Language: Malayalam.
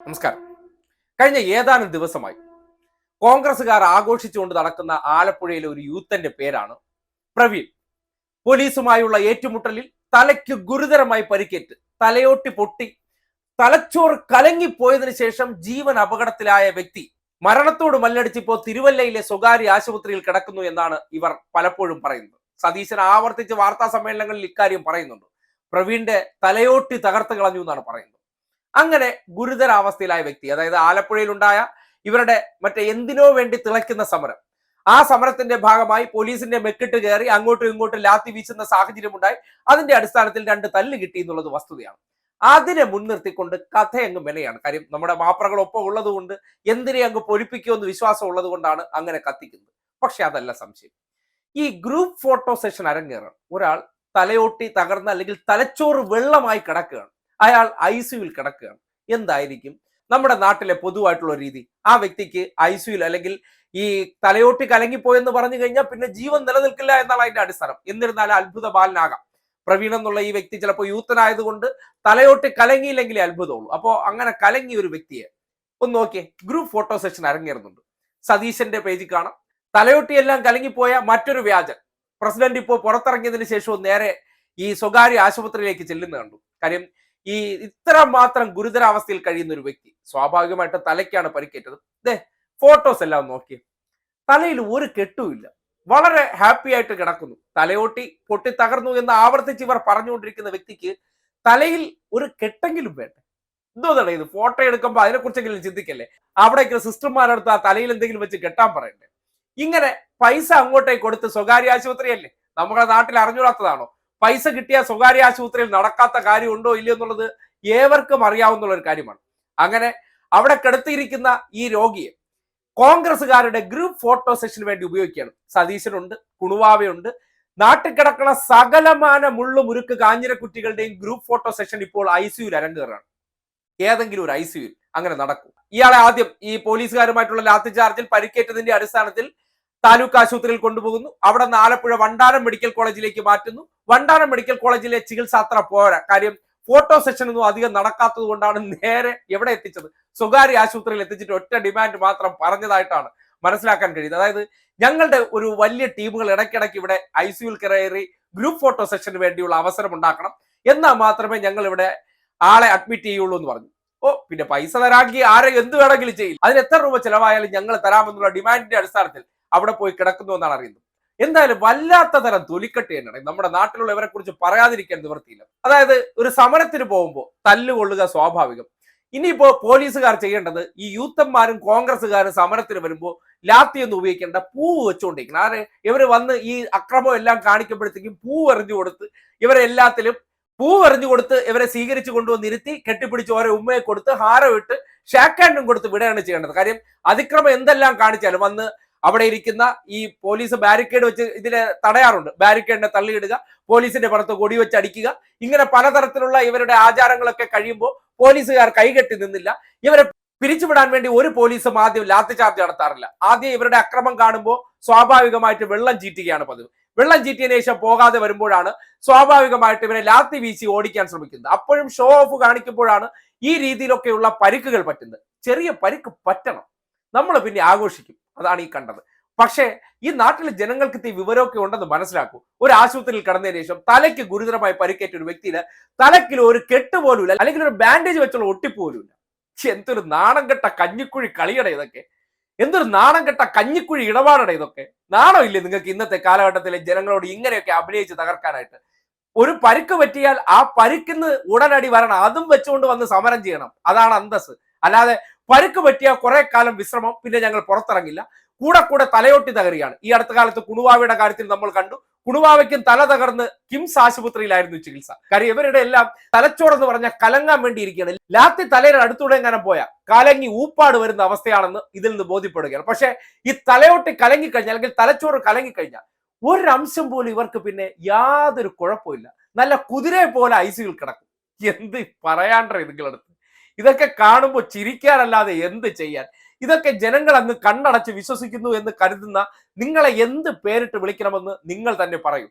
നമസ്കാരം. കഴിഞ്ഞ ഏതാനും ദിവസമായി കോൺഗ്രസുകാർ ആഘോഷിച്ചുകൊണ്ട് നടക്കുന്ന ആലപ്പുഴയിലെ ഒരു യൂത്തന്റെ പേരാണ് പ്രവീൺ. പോലീസുമായുള്ള ഏറ്റുമുട്ടലിൽ തലയ്ക്ക് ഗുരുതരമായി പരിക്കേറ്റ് തലയോട്ടി പൊട്ടി തലച്ചോറ് കലങ്ങിപ്പോയതിനു ശേഷം ജീവൻ അപകടത്തിലായ വ്യക്തി മരണത്തോട് മല്ലടിച്ചിപ്പോ തിരുവല്ലയിലെ സ്വകാര്യ ആശുപത്രിയിൽ കിടക്കുന്നു എന്നാണ് ഇവർ പലപ്പോഴും പറയുന്നത്. സതീശൻ ആവർത്തിച്ച് വാർത്താ സമ്മേളനങ്ങളിൽ ഇക്കാര്യം പറയുന്നുണ്ട്. പ്രവീണിന്റെ തലയോട്ടി തകർത്ത് കളഞ്ഞു എന്നാണ് പറയുന്നത്. അങ്ങനെ ഗുരുതരാവസ്ഥയിലായ വ്യക്തി അതായത് ആലപ്പുഴയിലുണ്ടായ ഇവരുടെ മറ്റേ എന്തിനോ വേണ്ടി തിളയ്ക്കുന്ന സമരം. ആ സമരത്തിന്റെ ഭാഗമായി പോലീസിന്റെ മെക്കിട്ട് കയറി അങ്ങോട്ടും ഇങ്ങോട്ടും ലാത്തി വീശുന്ന സാഹചര്യം ഉണ്ടായി അതിന്റെ അടിസ്ഥാനത്തിൽ രണ്ട് തല്ല് കിട്ടി എന്നുള്ളത് വസ്തുതയാണ്. അതിനെ മുൻനിർത്തിക്കൊണ്ട് കഥ അങ്ങ് മെനയാണ്. കാര്യം നമ്മുടെ മാപ്രകൾ ഒപ്പം ഉള്ളത് കൊണ്ട് എന്തിനെ അങ്ങ് പൊലിപ്പിക്കുമെന്ന് വിശ്വാസം ഉള്ളത് കൊണ്ടാണ് അങ്ങനെ കത്തിക്കുന്നത്. പക്ഷെ അതല്ല സംശയം. ഈ ഗ്രൂപ്പ് ഫോട്ടോ സെഷൻ അരങ്ങേറാണ് ഒരാൾ തലയോട്ടി തകർന്ന അല്ലെങ്കിൽ തലച്ചോറ് വെള്ളമായി കിടക്കുകയാണ്. അയാൾ ഐ സിയുവിൽ കിടക്കുകയാണ്. എന്തായിരിക്കും? നമ്മുടെ നാട്ടിലെ പൊതുവായിട്ടുള്ള രീതി. ആ വ്യക്തിക്ക് ഐ സിയുൽ അല്ലെങ്കിൽ ഈ തലയോട്ടി കലങ്ങിപ്പോയെന്ന് പറഞ്ഞു കഴിഞ്ഞാൽ പിന്നെ ജീവൻ നിലനിൽക്കില്ല എന്നാണ് അതിന്റെ അടിസ്ഥാനം. എന്നിരുന്നാലും അത്ഭുത ബാലനാകാം. പ്രവീൺ എന്നുള്ള ഈ വ്യക്തി ചിലപ്പോൾ യൂത്തനായതുകൊണ്ട് തലയോട്ടി കലങ്ങിയില്ലെങ്കിലേ അത്ഭുതമുള്ളൂ. അപ്പോൾ അങ്ങനെ കലങ്ങിയ ഒരു വ്യക്തിയെ ഒന്ന് നോക്കിയേ. ഗ്രൂപ്പ് ഫോട്ടോ സെഷൻ അരങ്ങേറുന്നുണ്ട്. സതീശന്റെ പേജിൽ കാണാം. തലയോട്ടിയെല്ലാം കലങ്ങിപ്പോയ മറ്റൊരു വ്യാജൻ. പ്രസിഡന്റ് ഇപ്പോൾ പുറത്തിറങ്ങിയതിന് ശേഷവും നേരെ ഈ സ്വകാര്യ ആശുപത്രിയിലേക്ക് ചെല്ലുന്ന കണ്ടു. കാര്യം ഈ ഇത്ര മാത്രം ഗുരുതരാവസ്ഥയിൽ കഴിയുന്ന ഒരു വ്യക്തി സ്വാഭാവികമായിട്ട് തലയ്ക്കാണ് പരിക്കേറ്റത്. ദേ ഫോട്ടോസ് എല്ലാം നോക്കി. തലയിൽ ഒരു കെട്ടുമില്ല വളരെ ഹാപ്പി ആയിട്ട് കിടക്കുന്നു. തലയോട്ടി പൊട്ടി തകർന്നു എന്ന് ആവർത്തിച്ച് ഇവർ പറഞ്ഞുകൊണ്ടിരിക്കുന്ന വ്യക്തിക്ക് തലയിൽ ഒരു കെട്ടെങ്കിലും വേണ്ടേ? എന്തോന്നാണ് ഇത് ഫോട്ടോ എടുക്കുമ്പോൾ അതിനെക്കുറിച്ചെങ്കിലും ചിന്തിക്കല്ലേ? അവിടേക്ക് സിസ്റ്റർമാരടുത്ത് ആ തലയിൽ എന്തെങ്കിലും വെച്ച് കെട്ടാൻ പറയണ്ടേ? ഇങ്ങനെ പൈസ അങ്ങോട്ടേക്ക് കൊടുത്ത് സ്വകാര്യ ആശുപത്രിയല്ലേ? നമ്മുടെ നാട്ടിൽ അറിഞ്ഞൂടാത്തതാണോ പൈസ കിട്ടിയ സ്വകാര്യ ആശുപത്രിയിൽ നടക്കാത്ത കാര്യമുണ്ടോ ഇല്ലയോ എന്നുള്ളത് ഏവർക്കും അറിയാവുന്ന ഒരു കാര്യമാണ്. അങ്ങനെ അവിടെ കിടത്തിയിരിക്കുന്ന ഈ രോഗിയെ കോൺഗ്രസുകാരുടെ ഗ്രൂപ്പ് ഫോട്ടോ സെഷന് വേണ്ടി ഉപയോഗിക്കുകയാണ്. സതീശനുണ്ട് കുണുവാവയുണ്ട്. നാട്ടിൽ കിടക്കുന്ന സകലമാന മുള്ളു മുരുക്ക് കാഞ്ഞിരക്കുറ്റികളുടെയും ഗ്രൂപ്പ് ഫോട്ടോ സെഷൻ ഇപ്പോൾ ഐ സിയുൽ അരങ്ങേറാണ്. ഏതെങ്കിലും ഒരു ഐ സിയുൽ അങ്ങനെ നടക്കും. ഇയാളെ ആദ്യം ഈ പോലീസുകാരുമായിട്ടുള്ള ലാത്തി ചാർജിൽ പരിക്കേറ്റതിന്റെ അടിസ്ഥാനത്തിൽ താലൂക്ക് ആശുപത്രിയിൽ കൊണ്ടുപോകുന്നു. അവിടെ നിന്ന് ആലപ്പുഴ വണ്ടാനം മെഡിക്കൽ കോളേജിലേക്ക് മാറ്റുന്നു. വണ്ടാനം മെഡിക്കൽ കോളേജിലെ ചികിത്സാത്ര പോരാ. കാര്യം ഫോട്ടോ സെഷൻ ഒന്നും അധികം നടക്കാത്തത് കൊണ്ടാണ് നേരെ എവിടെ എത്തിച്ചത്? സ്വകാര്യ ആശുപത്രിയിൽ എത്തിച്ചിട്ട് ഒറ്റ ഡിമാൻഡ് മാത്രം പറഞ്ഞതായിട്ടാണ് മനസ്സിലാക്കാൻ കഴിയുന്നത്. അതായത് ഞങ്ങളുടെ ഒരു വലിയ ടീമുകൾ ഇടയ്ക്കിടയ്ക്ക് ഇവിടെ ഐ സിയുൽ കയറി ഗ്രൂപ്പ് ഫോട്ടോ സെഷന് വേണ്ടിയുള്ള അവസരം ഉണ്ടാക്കണം. എന്നാൽ മാത്രമേ ഞങ്ങൾ ഇവിടെ ആളെ അഡ്മിറ്റ് ചെയ്യുള്ളൂ എന്ന് പറഞ്ഞു. ഓ പിന്നെ പൈസ തരാക്കി ആരെ എന്ത് വേണമെങ്കിലും ചെയ്യും? അതിന് എത്ര രൂപ ചിലവായാലും ഞങ്ങൾ തരാമെന്നുള്ള ഡിമാൻഡിന്റെ അടിസ്ഥാനത്തിൽ അവിടെ പോയി കിടക്കുന്നു എന്നാണ് അറിയുന്നത്. എന്തായാലും വല്ലാത്ത തരം തൊലിക്കെട്ട് തന്നെയാണ് നമ്മുടെ നാട്ടിലുള്ളവരെ കുറിച്ച് പറയാതിരിക്കാൻ നിവൃത്തിയില്ല അതായത് ഒരു സമരത്തിന് പോകുമ്പോൾ തല്ലുകൊള്ളുക സ്വാഭാവികം. ഇനിയിപ്പോ പോലീസുകാർ ചെയ്യേണ്ടത് ഈ യൂത്തന്മാരും കോൺഗ്രസ്സുകാരും സമരത്തിന് വരുമ്പോൾ ലാത്തി ഒന്ന് ഉപയോഗിക്കേണ്ട പൂവ് വെച്ചുകൊണ്ടിരിക്കണം ആരെ? ഇവർ വന്ന് ഈ അക്രമം എല്ലാം കാണിക്കുമ്പോഴത്തേക്കും പൂ എറിഞ്ഞു കൊടുത്ത് ഇവരെ എല്ലാത്തിലും പൂ എറിഞ്ഞു കൊടുത്ത് ഇവരെ സ്വീകരിച്ചു കൊണ്ടുവന്ന് ഇരുത്തി കെട്ടിപ്പിടിച്ച് ഓരോ ഉമ്മയെ കൊടുത്ത് ഹാരം ഇട്ട് ഷാക്കാൻഡും കൊടുത്ത് വിടുകയാണ് ചെയ്യേണ്ടത്. കാര്യം അതിക്രമം എന്തെല്ലാം കാണിച്ചാലും വന്ന് അവിടെ ഇരിക്കുന്ന ഈ പോലീസ് ബാരിക്കേഡ് വെച്ച് ഇതിനെ തടയാറുണ്ട്. ബാരിക്കേഡിനെ തള്ളിയിടുക പോലീസിന്റെ പുറത്ത് കൊടി വെച്ച് അടിക്കുക. ഇങ്ങനെ പലതരത്തിലുള്ള ഇവരുടെ ആചാരങ്ങളൊക്കെ കഴിയുമ്പോൾ പോലീസുകാർ കൈകെട്ടി നിന്നില്ല. ഇവരെ പിരിച്ചുവിടാൻ വേണ്ടി ഒരു പോലീസും ആദ്യം ലാത്തി ചാർജ് നടത്താറില്ല. ആദ്യം ഇവരുടെ അക്രമം കാണുമ്പോൾ സ്വാഭാവികമായിട്ട് വെള്ളം ചീറ്റുകയാണ് പതിവ്. വെള്ളം ചീറ്റിയതിനു ശേഷം പോകാതെ വരുമ്പോഴാണ് സ്വാഭാവികമായിട്ട് ഇവരെ ലാത്തി വീശി ഓടിക്കാൻ ശ്രമിക്കുന്നത്. അപ്പോഴും ഷോ ഓഫ് കാണിക്കുമ്പോഴാണ് ഈ രീതിയിലൊക്കെയുള്ള പരിക്കുകൾ പറ്റുന്നത്. ചെറിയ പരിക്ക് പറ്റണം. നമ്മൾ പിന്നെ ആഘോഷിക്കും. അതാണ് ഈ കണ്ടത്. പക്ഷേ ഈ നാട്ടിലെ ജനങ്ങൾക്ക് ഈ വിവരമൊക്കെ ഉണ്ടെന്ന് മനസ്സിലാക്കൂ. ഒരു ആശുപത്രിയിൽ കടന്നതിന് ശേഷം തലയ്ക്ക് ഗുരുതരമായി പരിക്കേറ്റ ഒരു വ്യക്തിയിൽ തലക്കിൽ ഒരു കെട്ട് പോലും ഇല്ല അല്ലെങ്കിൽ ഒരു ബാൻഡേജ് വെച്ചുള്ള ഒട്ടിപ്പോലുമില്ല എന്തൊരു നാണം കെട്ട കഞ്ഞിക്കുഴി കളിയട ഇതൊക്കെ. എന്തൊരു നാണം കെട്ട കഞ്ഞിക്കുഴി ഇടപാടട ഇതൊക്കെ. നാണം ഇല്ലേ നിങ്ങൾക്ക് ഇന്നത്തെ കാലഘട്ടത്തിലെ ജനങ്ങളോട് ഇങ്ങനെയൊക്കെ അഭിനയിച്ച് തകർക്കാനായിട്ട്? ഒരു പരിക്ക് പറ്റിയാൽ ആ പരിക്കിന്ന് ഉടനടി വരണം. അതും വെച്ചുകൊണ്ട് വന്ന് സമരം ചെയ്യണം. അതാണ് അന്തസ് അല്ലാതെ പരുക്ക് പറ്റിയ കുറെ കാലം വിശ്രമം പിന്നെ ഞങ്ങൾ പുറത്തിറങ്ങില്ല. കൂടെ കൂടെ തലയോട്ടി തകരുകയാണ്. ഈ അടുത്ത കാലത്ത് കുണുവാവയുടെ കാര്യത്തിൽ നമ്മൾ കണ്ടു. കുണുവാവയ്ക്കും തല തകർന്ന് കിംസ് ആശുപത്രിയിലായിരുന്നു ചികിത്സ. കാര്യം ഇവരുടെ എല്ലാം തലച്ചോറെന്ന് പറഞ്ഞ കലങ്ങാൻ വേണ്ടിയിരിക്കുകയാണ്. ലാത്തി തലയുടെ അടുത്തൂടെ എങ്ങനെ പോയ? കലങ്ങി ഊപ്പാട് വരുന്ന അവസ്ഥയാണെന്ന് ഇതിൽ നിന്ന് ബോധ്യപ്പെടുകയാണ്. പക്ഷേ ഈ തലയോട്ടി കലങ്ങിക്കഴിഞ്ഞാൽ അല്ലെങ്കിൽ തലച്ചോറ് കലങ്ങിക്കഴിഞ്ഞാൽ ഒരംശം പോലും ഇവർക്ക് പിന്നെ യാതൊരു കുഴപ്പമില്ല നല്ല കുതിരയെ പോലെ ഐസിയിൽ കിടക്കും. എന്ത് പറയാണ്ടേ നിങ്ങളടുത്ത്? ഇതൊക്കെ കാണുമ്പോൾ ചിരിക്കാനല്ലാതെ എന്ത് ചെയ്യാൻ? ഇതൊക്കെ ജനങ്ങൾ അങ്ങ് കണ്ണടച്ച് വിശ്വസിക്കുന്നു എന്ന് കരുതുന്ന നിങ്ങളെ എന്ത് പേരിട്ട് വിളിക്കണമെന്ന് നിങ്ങൾ തന്നെ പറയൂ.